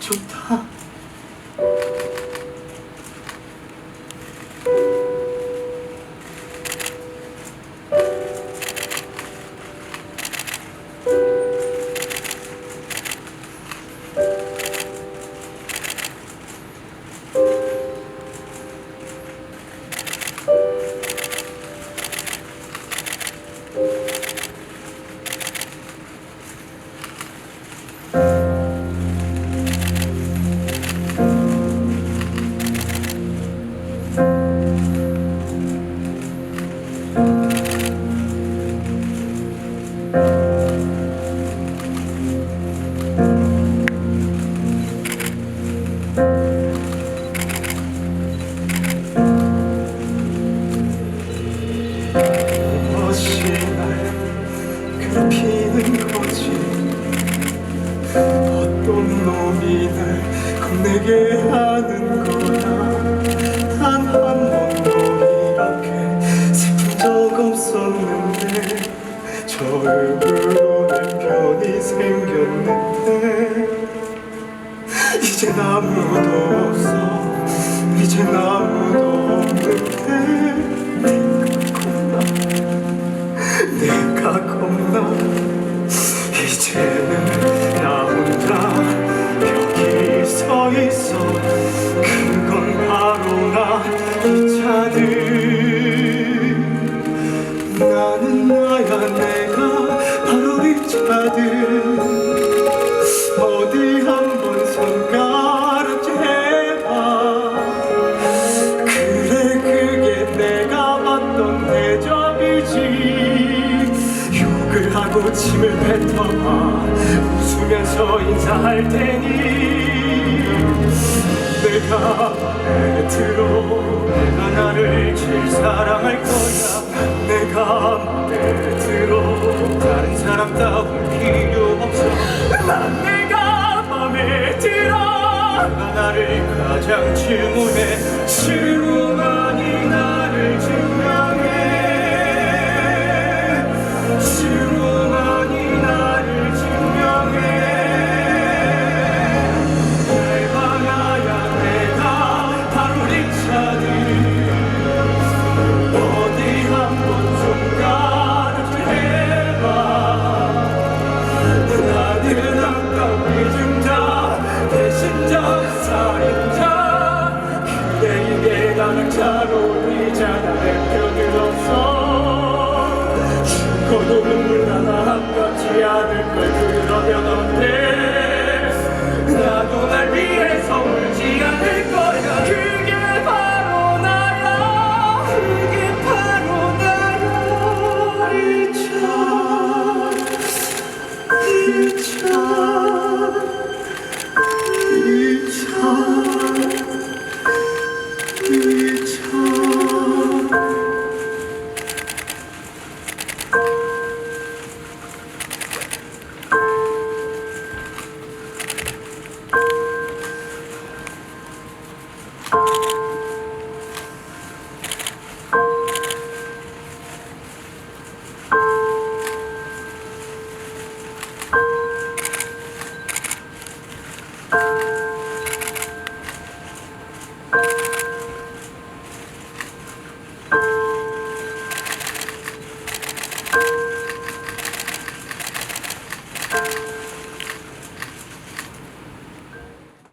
좋다. 괴롭히는 거지 어떤 놈이 날 겁내게 하는 거야? 단 한 번도 이렇게 슬픈 적 없었는데 처음으로 내 편이 생겼는데 이젠 아무도 없어. 이젠 아무도 받던 대접이지? 욕을 하고 침을 뱉어봐. 웃으면서 인사할 테니. 내가 맘에 들어 내가 나를 제일 사랑할 거야. 내가 맘에 들어 다른 사람 따윈 필요 없어. 난 내가 맘에 들어. 내가 나를 가장 증오해. 증오 어울리잖아. 내 편은 없어 죽어도 눈물 나나 아깝지 않을 걸 그러면 어때